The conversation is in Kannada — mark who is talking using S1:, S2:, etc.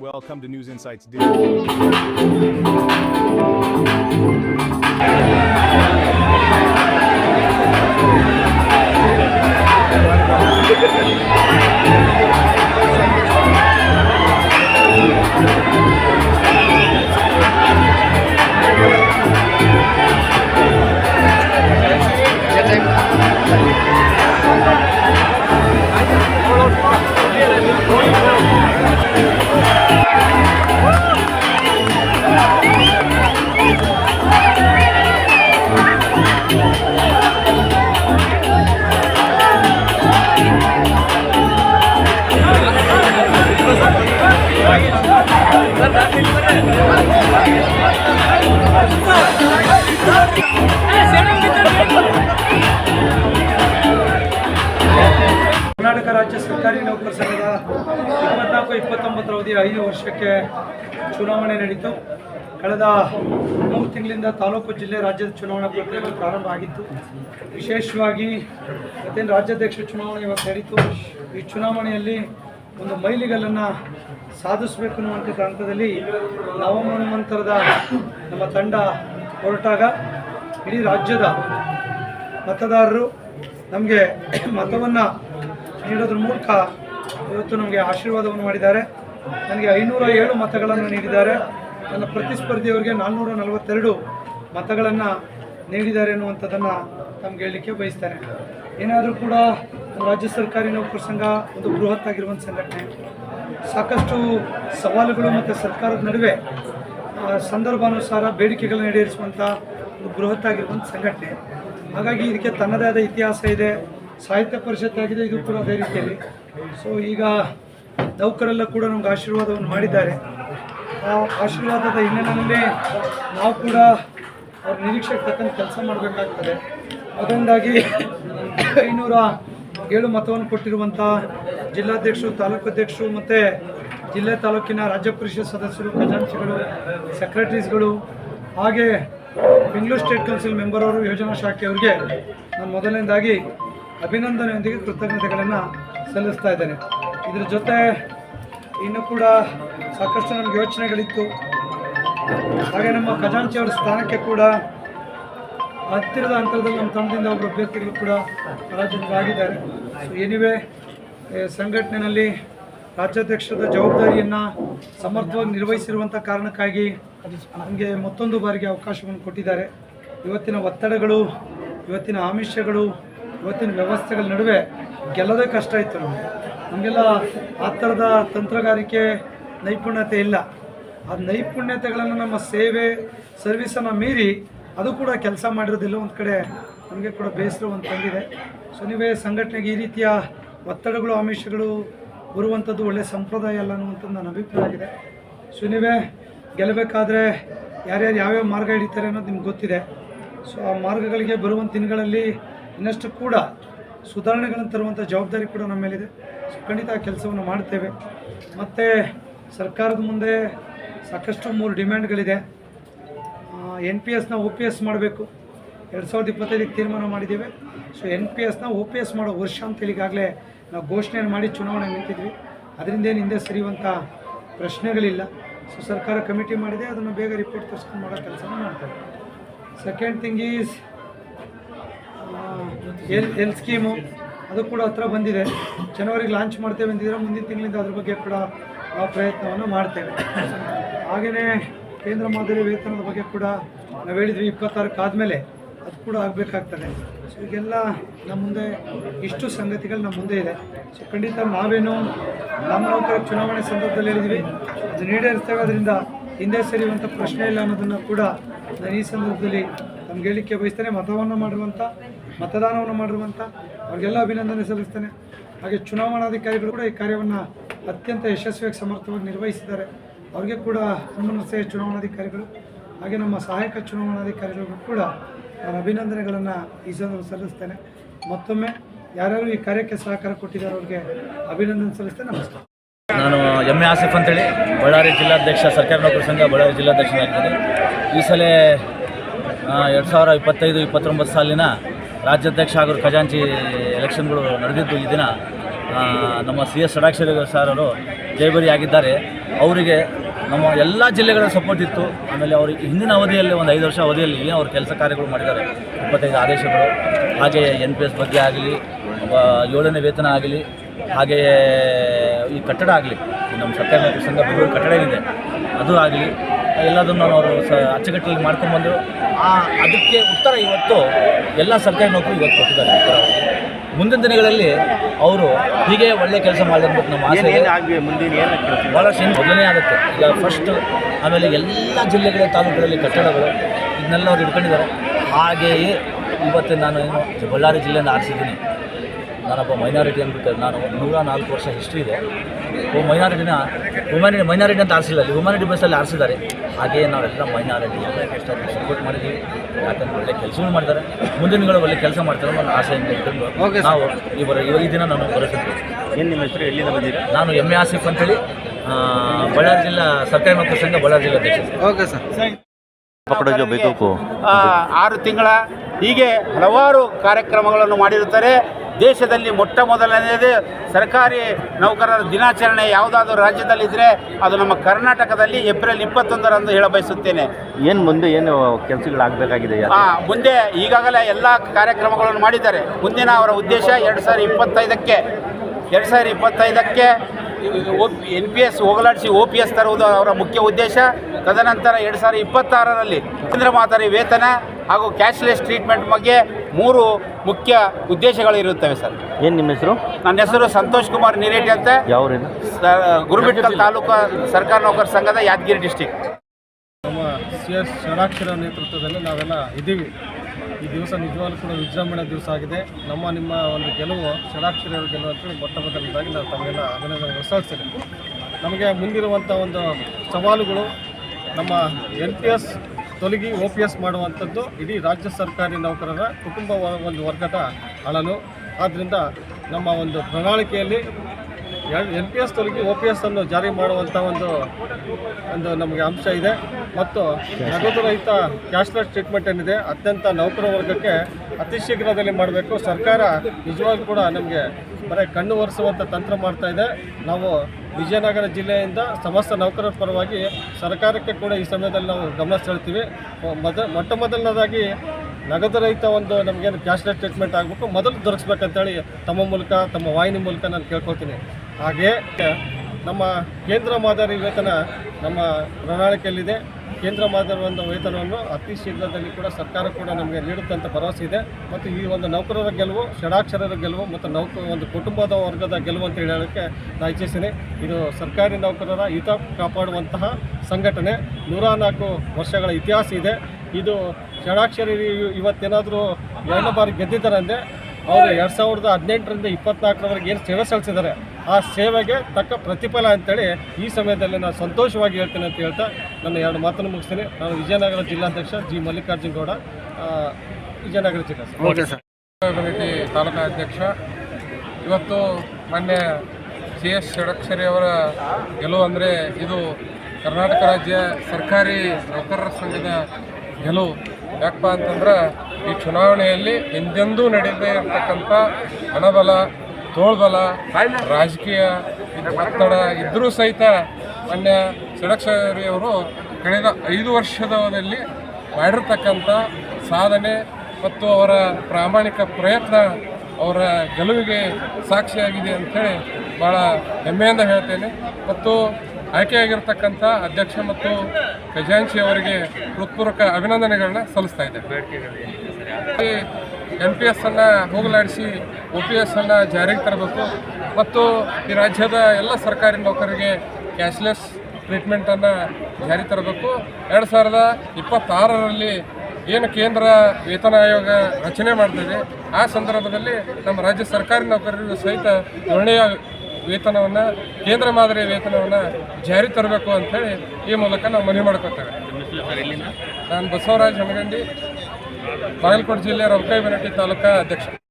S1: Welcome to News Insights Digital.
S2: ಅವಧಿಯ ಐದು ವರ್ಷಕ್ಕೆ ಚುನಾವಣೆ ನಡೀತು. ಕಳೆದ ಮೂರು ತಿಂಗಳಿಂದ ತಾಲೂಕು ಜಿಲ್ಲೆ ರಾಜ್ಯದ ಚುನಾವಣಾ ಪ್ರಕ್ರಿಯೆ ಪ್ರಾರಂಭ ಆಗಿತ್ತು. ವಿಶೇಷವಾಗಿ ಮತ್ತೇನು ರಾಜ್ಯಾಧ್ಯಕ್ಷ ಚುನಾವಣೆ ಇವತ್ತು ನಡೀತು. ಈ ಚುನಾವಣೆಯಲ್ಲಿ ಒಂದು ಮೈಲಿಗಲ್ಲನ್ನು ಸಾಧಿಸಬೇಕು ಅನ್ನುವಂಥ ಹಂತದಲ್ಲಿ ನವಮನ್ವಂತರದ ನಮ್ಮ ತಂಡ ಹೊರಟಾಗ ಇಡೀ ರಾಜ್ಯದ ಮತದಾರರು ನಮಗೆ ಮತವನ್ನು ನೀಡೋದ್ರ ಮೂಲಕ ಇವತ್ತು ನಮಗೆ ಆಶೀರ್ವಾದವನ್ನು ಮಾಡಿದ್ದಾರೆ. ನನಗೆ ಐನೂರ ಏಳು ಮತಗಳನ್ನು ನೀಡಿದ್ದಾರೆ. ನನ್ನ ಪ್ರತಿಸ್ಪರ್ಧಿಯವರಿಗೆ ನಾನ್ನೂರ ನಲವತ್ತೆರಡು ಮತಗಳನ್ನು ನೀಡಿದ್ದಾರೆ ಅನ್ನುವಂಥದ್ದನ್ನು ತಮ್ಗೆ ಹೇಳಲಿಕ್ಕೆ ಬಯಸ್ತೇನೆ. ಏನಾದರೂ ಕೂಡ ರಾಜ್ಯ ಸರ್ಕಾರಿ ನೌಕರ ಸಂಘ ಒಂದು ಬೃಹತ್ ಆಗಿರುವಂಥ ಸಂಘಟನೆ. ಸಾಕಷ್ಟು ಸವಾಲುಗಳು ಮತ್ತು ಸರ್ಕಾರದ ನಡುವೆ ಸಂದರ್ಭಾನುಸಾರ ಬೇಡಿಕೆಗಳನ್ನ ಈಡೇರಿಸುವಂಥ ಒಂದು ಬೃಹತ್ ಆಗಿರುವಂಥ ಸಂಘಟನೆ. ಹಾಗಾಗಿ ಇದಕ್ಕೆ ತನ್ನದೇ ಆದ ಇತಿಹಾಸ ಇದೆ, ಸಾಹಿತ್ಯ ಪರಿಷತ್ ಆಗಿದೆ, ಇದು ಕೂಡ ಅದೇ ರೀತಿಯಲ್ಲಿ. ಸೊ ಈಗ ನೌಕರೆಲ್ಲ ಕೂಡ ನಮ್ಗೆ ಆಶೀರ್ವಾದವನ್ನು ಮಾಡಿದ್ದಾರೆ. ಆ ಆಶೀರ್ವಾದದ ಹಿನ್ನೆಲೆಯಲ್ಲಿ ನಾವು ಕೂಡ ಅವ್ರ ನಿರೀಕ್ಷೆಗೆ ತಕ್ಕಂತೆ ಕೆಲಸ ಮಾಡಬೇಕಾಗ್ತದೆ. ಅದರಿಂದಾಗಿ ಐನೂರ ಏಳು ಮತವನ್ನು ಕೊಟ್ಟಿರುವಂಥ ಜಿಲ್ಲಾಧ್ಯಕ್ಷರು, ತಾಲೂಕು ಅಧ್ಯಕ್ಷರು ಮತ್ತು ಜಿಲ್ಲೆ ತಾಲೂಕಿನ ರಾಜ್ಯ ಪರಿಷತ್ ಸದಸ್ಯರು, ಖಜಾಂಚಿಗಳು, ಸೆಕ್ರೆಟರೀಸ್ಗಳು ಹಾಗೆ ಬೆಂಗಳೂರು ಸ್ಟೇಟ್ ಕೌನ್ಸಿಲ್ ಮೆಂಬರ್ ಅವರು, ಯೋಜನಾ ಶಾಖೆಯವರಿಗೆ ನಾನು ಮೊದಲನೇದಾಗಿ ಅಭಿನಂದನೆಯೊಂದಿಗೆ ಕೃತಜ್ಞತೆಗಳನ್ನು ಸಲ್ಲಿಸ್ತಾ ಇದ್ದೇನೆ. ಇದ್ರ ಜೊತೆ ಇನ್ನೂ ಕೂಡ ಸಾಕಷ್ಟು ನಮ್ಗೆ ಯೋಚನೆಗಳಿತ್ತು. ಹಾಗೆ ನಮ್ಮ ಖಜಾಂಚಿ ಅವರ ಸ್ಥಾನಕ್ಕೆ ಕೂಡ ಹತ್ತಿರದ ಅಂತರದಲ್ಲಿ ನಮ್ಮ ತಂಡದಿಂದ ಒಬ್ಬರು ಅಭ್ಯರ್ಥಿಗಳು ಕೂಡ ರಾಜ್ಯದಲ್ಲಿದ್ದಾರೆ ಸೊ ಎನಿವೆ ಸಂಘಟನೆಯಲ್ಲಿ ರಾಜ್ಯಾಧ್ಯಕ್ಷರದ ಜವಾಬ್ದಾರಿಯನ್ನು ಸಮರ್ಥವಾಗಿ ನಿರ್ವಹಿಸಿರುವಂಥ ಕಾರಣಕ್ಕಾಗಿ ನಮಗೆ ಮತ್ತೊಂದು ಬಾರಿಗೆ ಅವಕಾಶವನ್ನು ಕೊಟ್ಟಿದ್ದಾರೆ. ಇವತ್ತಿನ ಒತ್ತಡಗಳು, ಇವತ್ತಿನ ಆಮಿಷಗಳು, ಇವತ್ತಿನ ವ್ಯವಸ್ಥೆಗಳ ನಡುವೆ ಗೆಲ್ಲೋದೇ ಕಷ್ಟ ಇತ್ತು ನಮಗೆ. ನಮಗೆಲ್ಲ ಆ ಥರದ ತಂತ್ರಗಾರಿಕೆ ನೈಪುಣ್ಯತೆ ಇಲ್ಲ. ಆ ನೈಪುಣ್ಯತೆಗಳನ್ನು ನಮ್ಮ ಸೇವೆ, ಸರ್ವಿಸನ್ನು ಮೀರಿ ಅದು ಕೂಡ ಕೆಲಸ ಮಾಡಿರೋದಿಲ್ಲ. ಒಂದು ಕಡೆ ನಮಗೆ ಕೂಡ ಬೇಸರ ಒಂದು ತಂದಿದೆ ಸೊ ನೀವೇ ಸಂಘಟನೆಗೆ ಈ ರೀತಿಯ ಒತ್ತಡಗಳು, ಆಮಿಷಗಳು ಬರುವಂಥದ್ದು ಒಳ್ಳೆಯ ಸಂಪ್ರದಾಯ ಅಲ್ಲ ಅನ್ನುವಂಥದ್ದು ನನ್ನ ಅಭಿಪ್ರಾಯ ಆಗಿದೆ. ಸೊ ನೀವೇ ಗೆಲ್ಲಬೇಕಾದ್ರೆ ಯಾರ್ಯಾರು ಯಾವ್ಯಾವ ಮಾರ್ಗ ಹಿಡಿತಾರೆ ಅನ್ನೋದು ನಿಮ್ಗೆ ಗೊತ್ತಿದೆ. ಸೊ ಆ ಮಾರ್ಗಗಳಿಗೆ ಬರುವಂಥ ದಿನಗಳಲ್ಲಿ ಇನ್ನಷ್ಟು ಕೂಡ ಸುಧಾರಣೆಗಳನ್ನು ತರುವಂಥ ಜವಾಬ್ದಾರಿ ಕೂಡ ನಮ್ಮ ಮೇಲಿದೆ. ಖಂಡಿತ ಕೆಲಸವನ್ನು ಮಾಡ್ತೇವೆ ಮತ್ತು ಸರ್ಕಾರದ ಮುಂದೆ ಸಾಕಷ್ಟು ಮೂರು ಡಿಮ್ಯಾಂಡ್ಗಳಿದೆ. ಎನ್ ಪಿ ಎಸ್ನ ಒ ಪಿ ಎಸ್ ಮಾಡಬೇಕು. ಎರಡು ಸಾವಿರದ ಇಪ್ಪತ್ತೈದಕ್ಕೆ ತೀರ್ಮಾನ ಮಾಡಿದ್ದೇವೆ. ಸೊ ಎನ್ ಪಿ ಎಸ್ನ ಒ ಪಿ ಎಸ್ ಮಾಡೋ ವರ್ಷ ಅಂತೇಳಿ ಈಗಾಗಲೇ ನಾವು ಘೋಷಣೆಯನ್ನು ಮಾಡಿ ಚುನಾವಣೆ ನಿಂತಿದ್ವಿ. ಅದರಿಂದ ಏನು ಹಿಂದೆ ಸರಿಯುವಂಥ ಪ್ರಶ್ನೆಗಳಿಲ್ಲ. ಸೊ ಸರ್ಕಾರ ಕಮಿಟಿ ಮಾಡಿದೆ. ಅದನ್ನು ಬೇಗ ರಿಪೋರ್ಟ್ ತರಿಸ್ಕೊಂಡು ಮಾಡೋ ಕೆಲಸನ ಮಾಡ್ತಾರೆ. Second thing is L L scheme ಅದು ಕೂಡ ಹತ್ರ ಬಂದಿದೆ. ಜನವರಿಗೆ ಲಾಂಚ್ ಮಾಡ್ತೇವೆ ಅಂತಿದ್ರೆ ಮುಂದಿನ ತಿಂಗಳಿಂದ ಅದ್ರ ಬಗ್ಗೆ ಕೂಡ ನಾವು ಪ್ರಯತ್ನವನ್ನು ಮಾಡ್ತೇವೆ. ಹಾಗೆಯೇ ಕೇಂದ್ರ ಮಾದರಿ ವೇತನದ ಬಗ್ಗೆ ಕೂಡ ನಾವು ಹೇಳಿದ್ವಿ ಇಪ್ಪತ್ತಾರಕ್ಕೆ ಆದಮೇಲೆ ಅದು ಕೂಡ ಆಗಬೇಕಾಗ್ತದೆ. ಸೊ ಈಗೆಲ್ಲ ನಮ್ಮ ಮುಂದೆ ಇಷ್ಟು ಸಂಗತಿಗಳು ನಮ್ಮ ಮುಂದೆ ಇದೆ. ಸೊ ಖಂಡಿತ ನಾವೇನು ನಮ್ಮ ನೌಕರ ಚುನಾವಣೆ ಸಂದರ್ಭದಲ್ಲಿ ಹೇಳಿದ್ವಿ. ಅದು ಈಡೇರಿಸ್ತೇವೆ ಅದರಿಂದ ಹಿಂದೆ ಸರಿಯುವಂಥ ಪ್ರಶ್ನೆ ಇಲ್ಲ ಅನ್ನೋದನ್ನು ಕೂಡ ನಾನು ಈ ಸಂದರ್ಭದಲ್ಲಿ ನಮ್ಗೆ ಹೇಳಿಕೆ ಬಯಸ್ತೇನೆ. ಮತವನ್ನು ಮಾಡಿರುವಂಥ ಮತದಾನವನ್ನು ಮಾಡಿರುವಂಥ ಅವ್ರಿಗೆಲ್ಲ ಅಭಿನಂದನೆ ಸಲ್ಲಿಸ್ತೇನೆ. ಹಾಗೆ ಚುನಾವಣಾಧಿಕಾರಿಗಳು ಕೂಡ ಈ ಕಾರ್ಯವನ್ನು ಅತ್ಯಂತ ಯಶಸ್ವಿಯಾಗಿ ಸಮರ್ಥವಾಗಿ ನಿರ್ವಹಿಸಿದ್ದಾರೆ. ಅವ್ರಿಗೆ ಕೂಡ ಸಮನ್ವಯ ಚುನಾವಣಾಧಿಕಾರಿಗಳು ಹಾಗೆ ನಮ್ಮ ಸಹಾಯಕ ಚುನಾವಣಾಧಿಕಾರಿಗಳಿಗೂ ಕೂಡ ನಾನು ಅಭಿನಂದನೆಗಳನ್ನು ಈ ಸಂದರ್ಭ ಸಲ್ಲಿಸ್ತೇನೆ. ಮತ್ತೊಮ್ಮೆ ಯಾರ್ಯಾರು ಈ ಕಾರ್ಯಕ್ಕೆ ಸಹಕಾರ ಕೊಟ್ಟಿದ್ದಾರೆ ಅವ್ರಿಗೆ ಅಭಿನಂದನೆ ಸಲ್ಲಿಸ್ತೇನೆ. ನಮಸ್ಕಾರ.
S3: ನಾನು ಎಂ ಎ ಆಸಿಫ್ ಅಂತೇಳಿ ಬಳ್ಳಾರಿ ಜಿಲ್ಲಾಧ್ಯಕ್ಷ ಸರ್ಕಾರಿ ನೌಕರ ಸಂಘ ಬಳ್ಳಾರಿ ಜಿಲ್ಲಾಧ್ಯಕ್ಷನಾಗಿದ್ದೇನೆ. ಈ ಸಲ ಎರಡು ಸಾವಿರ ಇಪ್ಪತ್ತೈದು, ಇಪ್ಪತ್ತೊಂಬತ್ತು ಸಾಲಿನ ರಾಜ್ಯಾಧ್ಯಕ್ಷ ಹಾಗೂ ಖಜಾಂಚಿ ಎಲೆಕ್ಷನ್ಗಳು ನಡೆದಿದ್ದು ಈ ದಿನ ನಮ್ಮ ಸಿ ಎಸ್ ಷಡಾಕ್ಷರಿ ಸರ್ ಅವರು ಆಗಿದ್ದಾರೆ. ಅವರಿಗೆ ನಮ್ಮ ಎಲ್ಲ ಜಿಲ್ಲೆಗಳ ಸಪೋರ್ಟ್ ಇತ್ತು. ಆಮೇಲೆ ಅವರು ಹಿಂದಿನ ಅವಧಿಯಲ್ಲಿ, ಒಂದು ಐದು ವರ್ಷ ಅವಧಿಯಲ್ಲಿ ಏನು ಅವ್ರ ಕೆಲಸ ಕಾರ್ಯಗಳು ಮಾಡಿದ್ದಾರೆ. ಇಪ್ಪತ್ತೈದು ಆದೇಶಗಳು. ಹಾಗೆಯೇ ಎನ್ ಪಿ ಎಸ್ ಬಗ್ಗೆ ಆಗಲಿ ಏಳನೇ ವೇತನ ಆಗಲಿ, ಹಾಗೆಯೇ ಈ ಕಟ್ಟಡ ಆಗಲಿ ನಮ್ಮ ಸರ್ಕಾರಿ ಸಂಘ ಬೆಂಗಳೂರು ಕಟ್ಟಡ ಏನಿದೆ, ಅದು ಆಗಲಿ, ಎಲ್ಲದನ್ನು ಅವರು ಸ ಅಚ್ಚುಕಟ್ಟಲ್ಲಿ ಮಾಡ್ಕೊಂಡ್ಬಂದು ಆ ಅದಕ್ಕೆ ಉತ್ತರ ಇವತ್ತು ಎಲ್ಲ ಸರ್ಕಾರಿ ನೌಕರಿ ಇವತ್ತು ಕೊಟ್ಟಿದ್ದಾರೆ. ಮುಂದಿನ ದಿನಗಳಲ್ಲಿ ಅವರು ಹೀಗೆ ಒಳ್ಳೆ ಕೆಲಸ ಮಾಡಿದ್ಬಿಟ್ಟು ನಮ್ಮ ಆಸೆ ಭಾಳಷ್ಟು ಮೊದಲನೇ ಆಗುತ್ತೆ. ಈಗ ಫಸ್ಟ್ ಆಮೇಲೆ ಎಲ್ಲ ಜಿಲ್ಲೆಗಳ ತಾಲೂಕುಗಳಲ್ಲಿ ಕಟ್ಟಡಗಳು ಇದನ್ನೆಲ್ಲ ಅವ್ರು ಇಟ್ಕೊಂಡಿದ್ದಾರೆ. ಹಾಗೆಯೇ ಇವತ್ತು ನಾನು ಏನು ಬಳ್ಳಾರಿ ಜಿಲ್ಲೆಯಿಂದ ಆರಿಸಿದ್ದೀನಿ. ನಾನೊಬ್ಬ ಮೈನಾರಿಟಿ ಅಂದ್ಬಿಟ್ಟು ನಾನು ನೂರ ನಾಲ್ಕು ವರ್ಷ ಹಿಸ್ಟ್ರಿ ಇದೆ. ಓ ಮೈನಾರಿಟಿನ ಹುಮ್ಯಾನಿಟಿ ಮೈನಾರಿಟಿ ಅಂತ ಆರಿಸಿಲ್ಲ ಅಲ್ಲಿ. ಹುಮ್ಯಾನಿಟಿ ಬಸ್ಸಲ್ಲಿ ಆರಿಸಿದ್ದಾರೆ. ಹಾಗೆಯೇ ನಾವೆಲ್ಲ ಮೈನಾರಿಟಿ ಎಲ್ಲ ಕಷ್ಟ ಸಪೋರ್ಟ್ ಮಾಡಿದ್ದೀವಿ ಯಾಕಂದ್ರೆ ಒಳ್ಳೆ ಕೆಲಸವೂ ಮಾಡ್ತಾರೆ. ಮುಂದಿನ ದಿನಗಳು ಒಳ್ಳೆ ಕೆಲಸ ಮಾಡ್ತಾರೆ ಅನ್ನೋ ಆಸೆಯಿಂದ ಇಟ್ಕೊಂಡು ನಾವು ಇವರ ಈ ದಿನ ನಾನು ಬರೆಸಿದ್ವಿ
S4: ಏನು ನಿಮ್ಮ ಹೆಸರು? ಎಲ್ಲಿಂದ ಬಂದಿರಿ
S3: ನಾನು ಎಂ ಎ ಆಸಿಫ್ ಅಂತೇಳಿ ಬಳ್ಳಾರಿ ಜಿಲ್ಲಾ ಸರ್ಕಾರಿ ನೌಕರ ಸಂಘ ಬಳ್ಳಾರಿ ಜಿಲ್ಲಾ ಅಧ್ಯಕ್ಷ.
S2: ಓಕೆ ಸರ್
S5: ಆರು ತಿಂಗಳ ಹೀಗೆ ಹಲವಾರು ಕಾರ್ಯಕ್ರಮಗಳನ್ನು ಮಾಡಿರುತ್ತಾರೆ. ದೇಶದಲ್ಲಿ ಮೊಟ್ಟ ಮೊದಲನೇದು ಸರ್ಕಾರಿ ನೌಕರರ ದಿನಾಚರಣೆ ಯಾವುದಾದ್ರೂ ರಾಜ್ಯದಲ್ಲಿದ್ದರೆ ಅದು ನಮ್ಮ ಕರ್ನಾಟಕದಲ್ಲಿ ಏಪ್ರಿಲ್ ಇಪ್ಪತ್ತೊಂದರಂದು ಹೇಳ ಬಯಸುತ್ತೇನೆ
S4: ಏನು ಮುಂದೆ ಏನು ಕೆಲಸಗಳಾಗಬೇಕಾಗಿದೆ
S5: ಹಾಂ ಮುಂದೆ ಈಗಾಗಲೇ ಎಲ್ಲ ಕಾರ್ಯಕ್ರಮಗಳನ್ನು ಮಾಡಿದ್ದಾರೆ. ಮುಂದಿನ ಅವರ ಉದ್ದೇಶ ಎರಡು ಸಾವಿರದ ಇಪ್ಪತ್ತೈದಕ್ಕೆ ಎರಡು ಸಾವಿರದ ಇಪ್ಪತ್ತೈದಕ್ಕೆ ಎನ್ ಪಿ ಎಸ್ ಹೋಗಲಾಡಿಸಿ ಒ ಪಿ ಎಸ್ ತರುವುದು ಅವರ ಮುಖ್ಯ ಉದ್ದೇಶ. ತದನಂತರ ಎರಡು ಸಾವಿರದ ಇಪ್ಪತ್ತಾರರಲ್ಲಿ ಕೇಂದ್ರ ಮಾದರಿ ವೇತನ ಹಾಗೂ ಕ್ಯಾಶ್ಲೆಸ್ ಟ್ರೀಟ್ಮೆಂಟ್ ಬಗ್ಗೆ ಮೂರು ಮುಖ್ಯ ಉದ್ದೇಶಗಳು ಇರುತ್ತವೆ ಸರ್.
S4: ಏನು ನಿಮ್ಮ ಹೆಸರು?
S5: ನನ್ನ ಹೆಸರು ಸಂತೋಷ್ ಕುಮಾರ್ ನಿರೇಟಿ ಅಂತ. ಯಾವ್ರಿಂದ? ಗುರುಬಿಟ್ಟಲ್ ತಾಲೂಕು ಸರ್ಕಾರಿ ನೌಕರ ಸಂಘದ ಯಾದಗಿರಿ ಡಿಸ್ಟಿಕ್.
S6: ನಮ್ಮ ಸಿ ಎಸ್ ಷಡಾಕ್ಷರ ನೇತೃತ್ವದಲ್ಲಿ ನಾವೆಲ್ಲ ಇದ್ದೀವಿ. ಈ ದಿವಸ ನಿಜವಾಗ್ಲೂ ಕೂಡ ವಿಜೃಂಭಣೆ ದಿವಸ ಆಗಿದೆ. ನಮ್ಮ ನಿಮ್ಮ ಒಂದು ಗೆಲುವು ಷಡಾಕ್ಷರ ಗೆಲುವು ಅಂತೇಳಿ ಮೊಟ್ಟ ಮೊದಲನೇದಾಗಿ ನಾವು ತಮಗೆಲ್ಲ ಅಭಿನಂದನೆ ಸಲ್ಲಿಸ್ತೇನೆ. ನಮಗೆ ಮುಂದಿರುವಂಥ ಒಂದು ಸವಾಲುಗಳು ನಮ್ಮ ಎನ್ ಪಿ ಎಸ್ ತೊಲಗಿ ಒ ಪಿ ಎಸ್ ಮಾಡುವಂಥದ್ದು ಇಡೀ ರಾಜ್ಯ ಸರ್ಕಾರಿ ನೌಕರರ ಕುಟುಂಬ ಒಂದು ವರ್ಗದ ಅಳಲು. ಆದ್ದರಿಂದ ನಮ್ಮ ಒಂದು ಪ್ರಣಾಳಿಕೆಯಲ್ಲಿ ಎನ್ ಪಿ ಎಸ್ ತೊಲಗಿ ಒ ಪಿ ಎಸ್ ಅನ್ನು ಜಾರಿ ಮಾಡುವಂಥ ಒಂದು ಒಂದು ನಮಗೆ ಅಂಶ ಇದೆ. ಮತ್ತು ನಗದು ರಹಿತ ಕ್ಯಾಶ್ಲೆಸ್ ಟ್ರೀಟ್ಮೆಂಟ್ ಏನಿದೆ, ಅತ್ಯಂತ ನೌಕರ ವರ್ಗಕ್ಕೆ ಅತಿ ಶೀಘ್ರದಲ್ಲಿ ಮಾಡಬೇಕು. ಸರ್ಕಾರ ನಿಜವಾಗ್ಲೂ ಕೂಡ ನಮಗೆ ಬರೀ ಕಣ್ಣು ಒರೆಸುವಂಥ ತಂತ್ರ ಮಾಡ್ತಾ ಇದೆ. ನಾವು ವಿಜಯನಗರ ಜಿಲ್ಲೆಯಿಂದ ಸಮಸ್ತ ನೌಕರರ ಪರವಾಗಿ ಸರ್ಕಾರಕ್ಕೆ ಕೂಡ ಈ ಸಮಯದಲ್ಲಿ ನಾವು ಗಮನ ಸೆಳ್ತೀವಿ. ಮೊದ ಮೊಟ್ಟ ಮೊದಲನೇದಾಗಿ ನಗದು ರಹಿತ ಒಂದು ನಮಗೇನು ಕ್ಯಾಶ್ಲೆಸ್ ಟ್ರೀಟ್ಮೆಂಟ್ ಆಗಬೇಕು, ಮೊದಲು ದೊರಕಿಸ್ಬೇಕಂತೇಳಿ ತಮ್ಮ ಮೂಲಕ, ತಮ್ಮ ವಾಹಿನಿ ಮೂಲಕ ನಾನು ಕೇಳ್ಕೊತೀನಿ ಹಾಗೆ, ನಮ್ಮ ಕೇಂದ್ರ ಮಾದರಿ ವೇತನ ನಮ್ಮ ಪ್ರಣಾಳಿಕೆಯಲ್ಲಿದೆ. ಕೇಂದ್ರ ಮಾದರಿ ಒಂದು ವೇತನವನ್ನು ಅತಿ ಶೀಘ್ರದಲ್ಲಿ ಕೂಡ ಸರ್ಕಾರ ಕೂಡ ನಮಗೆ ನೀಡುತ್ತಂತ ಭರವಸೆ ಇದೆ. ಮತ್ತು ಈ ಒಂದು ನೌಕರರ ಗೆಲುವು, ಷಡಾಕ್ಷರರ ಗೆಲುವು ಮತ್ತು ನೌಕ, ಒಂದು ಕುಟುಂಬದ ವರ್ಗದ ಗೆಲುವು ಅಂತ ಹೇಳೋಕ್ಕೆ ನಾನು ಇಚ್ಛಿಸ್ತೀನಿ. ಇದು ಸರ್ಕಾರಿ ನೌಕರರ ಹಿತ ಕಾಪಾಡುವಂತಹ ಸಂಘಟನೆ. ನೂರ ನಾಲ್ಕು ವರ್ಷಗಳ ಇತಿಹಾಸ ಇದೆ. ಇದು ಷಡಾಕ್ಷರಿ ಇವತ್ತೇನಾದರೂ ಎರಡು ಬಾರಿ ಗೆದ್ದಿದ್ದಾರೆ ಅಂದರೆ ಅವರು ಎರಡು ಸಾವಿರದ ಹದಿನೆಂಟರಿಂದ ಇಪ್ಪತ್ನಾಲ್ಕರವರೆಗೆ ಏನು ಸೇವೆ ಸಲ್ಲಿಸಿದ್ದಾರೆ ಆ ಸೇವೆಗೆ ತಕ್ಕ ಪ್ರತಿಫಲ ಅಂತೇಳಿ ಈ ಸಮಯದಲ್ಲಿ ನಾನು ಸಂತೋಷವಾಗಿ ಹೇಳ್ತೇನೆ ಅಂತ ಹೇಳ್ತಾ ನನ್ನ ಎರಡು ಮಾತನ್ನು ಮುಗಿಸ್ತೀನಿ. ನಾನು ವಿಜಯನಗರ ಜಿಲ್ಲಾಧ್ಯಕ್ಷ ಜಿ. ಮಲ್ಲಿಕಾರ್ಜುನ ಗೌಡ ವಿಜಯನಗರ ಜಿಲ್ಲಾ ಸಮಿತಿ
S2: ಓಕೆ ಸರ್.
S7: ಕಮಿಟಿ ತಾಲೂಕಾ ಅಧ್ಯಕ್ಷ ಇವತ್ತು ಮೊನ್ನೆ ಸಿ. ಎಸ್. ಷಡಕ್ಷರಿ ಅವರ ಗೆಲುವು ಅಂದರೆ ಇದು ಕರ್ನಾಟಕ ರಾಜ್ಯ ಸರ್ಕಾರಿ ನೌಕರರ ಸಂಘದ ಗೆಲುವು. ಯಾಕಪ್ಪ ಅಂತಂದ್ರೆ ಈ ಚುನಾವಣೆಯಲ್ಲಿ ಹಿಂದೆಂದೂ ನಡೆಯದೇ ಇರತಕ್ಕಂಥ ಹಣಬಲ, ತೋಳ್ಬಲ, ರಾಜಕೀಯ ಒತ್ತಡ ಇದ್ದರೂ ಸಹಿತ ಮಾನ್ಯ ಸಿಡಕ್ಷರಿಯವರು ಕಳೆದ ಐದು ವರ್ಷದಲ್ಲಿ ಮಾಡಿರ್ತಕ್ಕಂಥ ಸಾಧನೆ ಮತ್ತು ಅವರ ಪ್ರಾಮಾಣಿಕ ಪ್ರಯತ್ನ ಅವರ ಗೆಲುವಿಗೆ ಸಾಕ್ಷಿಯಾಗಿದೆ ಅಂಥೇಳಿ ಭಾಳ ಹೆಮ್ಮೆಯಿಂದ ಹೇಳ್ತೇನೆ. ಮತ್ತು ಆಯ್ಕೆಯಾಗಿರ್ತಕ್ಕಂಥ ಅಧ್ಯಕ್ಷ ಮತ್ತು ಖಜಾಂಚಿ ಅವರಿಗೆ ಹೃತ್ಪೂರ್ವಕ ಅಭಿನಂದನೆಗಳನ್ನ ಸಲ್ಲಿಸ್ತಾ ಇದ್ದೇನೆ. ಎನ್ ಪಿ ಎಸ್ ಅನ್ನು ಹೋಗಲಾಡಿಸಿ ಒ ಪಿ ಎಸ್ ಅನ್ನು ಜಾರಿಗೆ ತರಬೇಕು. ಮತ್ತು ಈ ರಾಜ್ಯದ ಎಲ್ಲ ಸರ್ಕಾರಿ ನೌಕರರಿಗೆ ಕ್ಯಾಶ್ಲೆಸ್ ಟ್ರೀಟ್ಮೆಂಟನ್ನು ಜಾರಿ ತರಬೇಕು. ಎರಡು ಸಾವಿರದ ಇಪ್ಪತ್ತಾರರಲ್ಲಿ ಏನು ಕೇಂದ್ರ ವೇತನ ಆಯೋಗ ರಚನೆ ಮಾಡ್ತದೆ ಆ ಸಂದರ್ಭದಲ್ಲಿ ನಮ್ಮ ರಾಜ್ಯ ಸರ್ಕಾರಿ ನೌಕರರಿಗೂ ಸಹಿತ ಒಳ್ಳೆಯ ವೇತನವನ್ನು ಕೇಂದ್ರ ಮಾದರಿಯ ವೇತನವನ್ನು ಜಾರಿ ತರಬೇಕು ಅಂಥೇಳಿ ಈ ಮೂಲಕ ನಾವು ಮನವಿ ಮಾಡ್ಕೊತೇವೆ. ನಾನು ಬಸವರಾಜ್ ಹನಗಂಡಿ. ಬಾಗಲಕೋಟೆ ಜಿಲ್ಲೆ ಬೆನಟ್ಟಿ ತಾಲೂಕಾ ಅಧ್ಯಕ್ಷ.